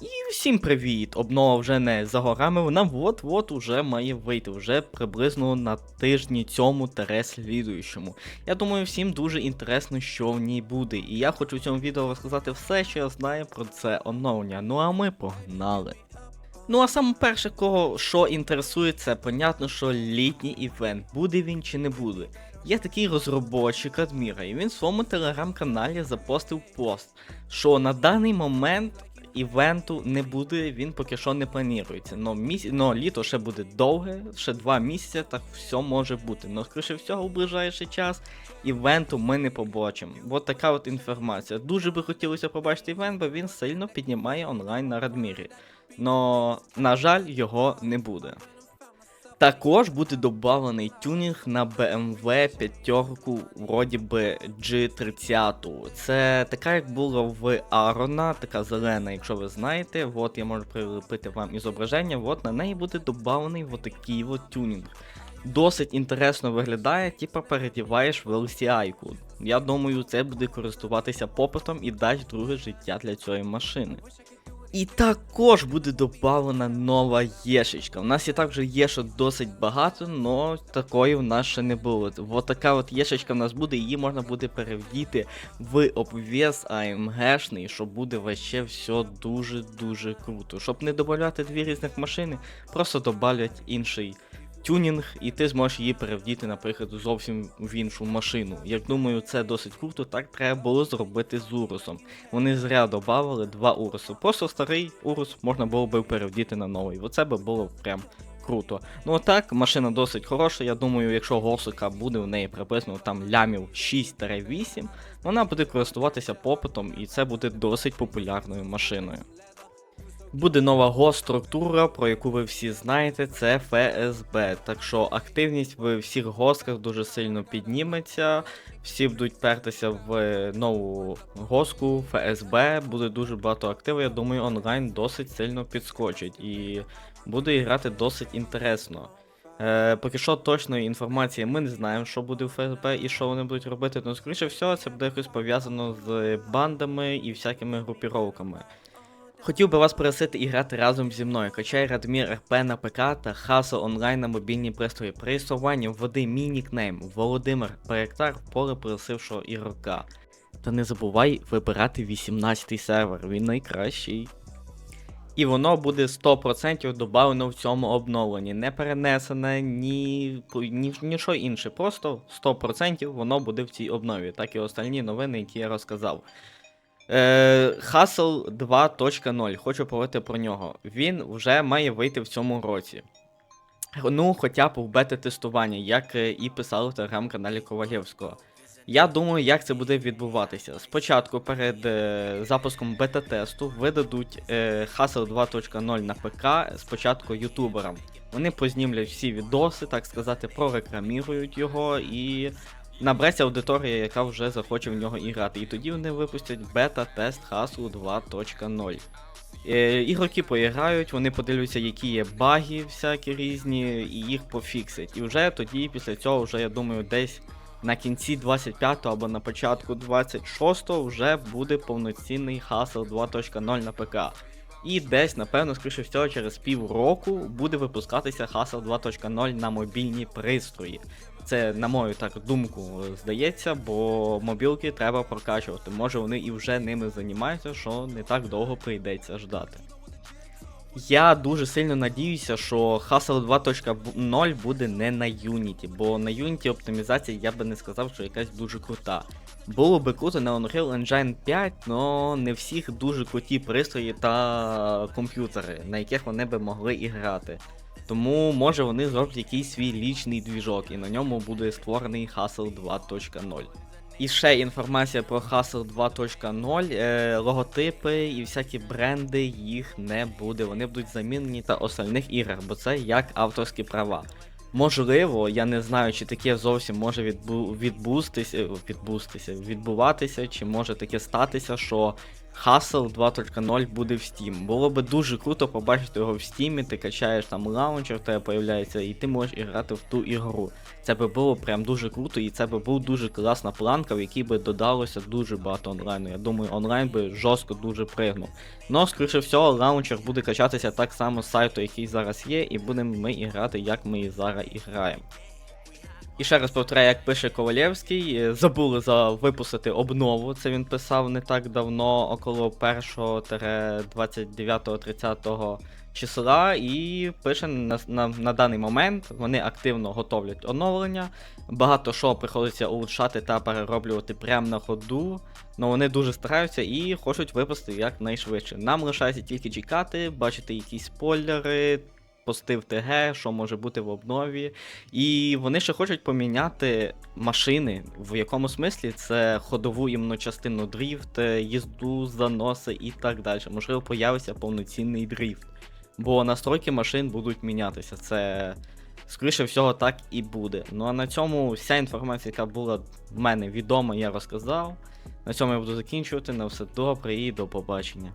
І всім привіт! Обнова вже не за горами, вона от-от уже має вийти, вже приблизно на тижні цьому тере слідуючому. Я думаю, всім дуже інтересно, що в ній буде. І я хочу в цьому відео розказати все, що я знаю про це оновлення. Ну а ми погнали. Ну а саме перше, кого що інтересує, це понятно, що літній івент, буде він чи не буде. Є такий розробочик Адміра, і він в своєму телеграм-каналі запостив пост, що на даний момент івенту не буде, він поки що не планується. Но, міс... Но літо ще буде довге, ще два місяці, так все може бути. Но скоріше всього, в ближайший час івенту ми не побачимо. От така от інформація. Дуже би хотілося побачити івент, бо він сильно піднімає онлайн на Радмірі. Но, на жаль, його не буде. Також буде додавлений тюнінг на BMW 5 вроді би G30. Це така, як була в Арона, така зелена, якщо ви знаєте. От я можу прилепити вам і зображення. От на неї буде додавлений отакий от тюнінг. Досить інтересно виглядає, типа передіваєш в LCI-ку. Я думаю, це буде користуватися попитом і дасть друге життя для цієї машини. І також буде додана нова єшечка. У нас і так вже єшок досить багато, але такої в нас ще не було. От така от єшечка в нас буде, її можна буде перевдіти в обв'яз АМГшний, що буде вообще все дуже-дуже круто. Щоб не додавати дві різних машини, просто додавлять інший тюнінг, і ти зможеш її перевдіти, наприклад, зовсім в іншу машину. Як думаю, це досить круто, так треба було зробити з Урусом. Вони зря додавали два Уруси. Просто старий Урус можна було би перевдіти на новий. Оце би було прям круто. Ну так, машина досить хороша. Я думаю, якщо госика буде в неї приблизно там лямів 6-8, вона буде користуватися попитом, і це буде досить популярною машиною. Буде нова гос-структура, про яку ви всі знаєте, це ФСБ. Так що активність в всіх госках дуже сильно підніметься. Всі будуть пертися в нову госку ФСБ, буде дуже багато активу. Я думаю, онлайн досить сильно підскочить і буде грати досить інтересно. Е, поки що точної інформації ми не знаємо, що буде в ФСБ і що вони будуть робити, але скоріше всього це буде якось пов'язано з бандами і всякими групіровками. Хотів би вас просити і грати разом зі мною. Качай Радмір РП на ПК та Хасо онлайн на мобільні пристрої. При реєструванні введи мій нікнейм Володимир Проєктар в поле просившого ігрока. Та не забувай вибирати 18-й сервер, він найкращий. І воно буде 100% додано в цьому обновленні. Не перенесене, ні, ні, нічого інше. Просто 100% воно буде в цій обнові, так і остальні новини, які я розказав. Е, Hustle 2.0, хочу поговорити про нього. Він вже має вийти в цьому році. Ну, хоча б в бета-тестування, як е, і писали в телеграм-каналі Ковалєвського. Я думаю, як це буде відбуватися. Спочатку перед е, запуском бета-тесту видадуть е, Hustle 2.0 на ПК спочатку ютуберам. Вони познімлять всі відоси, так сказати, прорекламірують його і набереться аудиторія, яка вже захоче в нього і грати. І тоді вони випустять бета-тест Hustle 2.0. Е, ігроки поіграють, вони подивляться, які є баги всякі різні, і їх пофіксять. І вже тоді, після цього, вже я думаю, десь на кінці 25-го або на початку 26-го вже буде повноцінний Hustle 2.0 на ПК. І десь, напевно, скоріше всього, через півроку буде випускатися Hustle 2.0 на мобільні пристрої. Це, на мою так думку, здається, бо мобілки треба прокачувати. Може вони і вже ними займаються, що не так довго прийдеться ждати. Я дуже сильно надіюся, що Hustle 2.0 буде не на Unity, бо на Unity оптимізація я би не сказав, що якась дуже крута. Було би круто на Unreal Engine 5, але не всіх дуже круті пристрої та комп'ютери, на яких вони би могли і грати. Тому може вони зроблять якийсь свій лічний двіжок, і на ньому буде створений Hustle 2.0. І ще інформація про Hustle 2.0, е, логотипи і всякі бренди їх не буде. Вони будуть замінені та остальних іграх, бо це як авторські права. Можливо, я не знаю, чи таке зовсім може відбу... відбустися, відбустися, відбуватися, чи може таке статися, що Hustle 2.0 буде в Steam. Було би дуже круто побачити його в Steam, ти качаєш там лаунчер, в тебе появляється, і ти можеш грати в ту ігру. Це би було прям дуже круто, і це би був дуже класна планка, в якій би додалося дуже багато онлайну. Я думаю, онлайн би жорстко дуже пригнув. Ну, скоріше всього, лаунчер буде качатися так само з сайту, який зараз є, і будемо ми і як ми і зараз і граємо. І ще раз повторяю, як пише Ковалєвський, е, забули за випустити обнову. Це він писав не так давно, около 1-29-30 числа, і пише на, на, на даний момент вони активно готовлять оновлення. Багато що приходиться улучшати та перероблювати прямо на ходу. Ну вони дуже стараються і хочуть випустити якнайшвидше. Нам лишається тільки чекати, бачити якісь спойлери, пости ТГ, що може бути в обнові. І вони ще хочуть поміняти машини. В якому смислі це ходову іменно частину дріфт, е, їзду, заноси і так далі. Можливо, появиться повноцінний дріфт. Бо настройки машин будуть мінятися. Це, скоріше всього, так і буде. Ну а на цьому вся інформація, яка була в мене відома, я розказав. На цьому я буду закінчувати. На все добре і до побачення.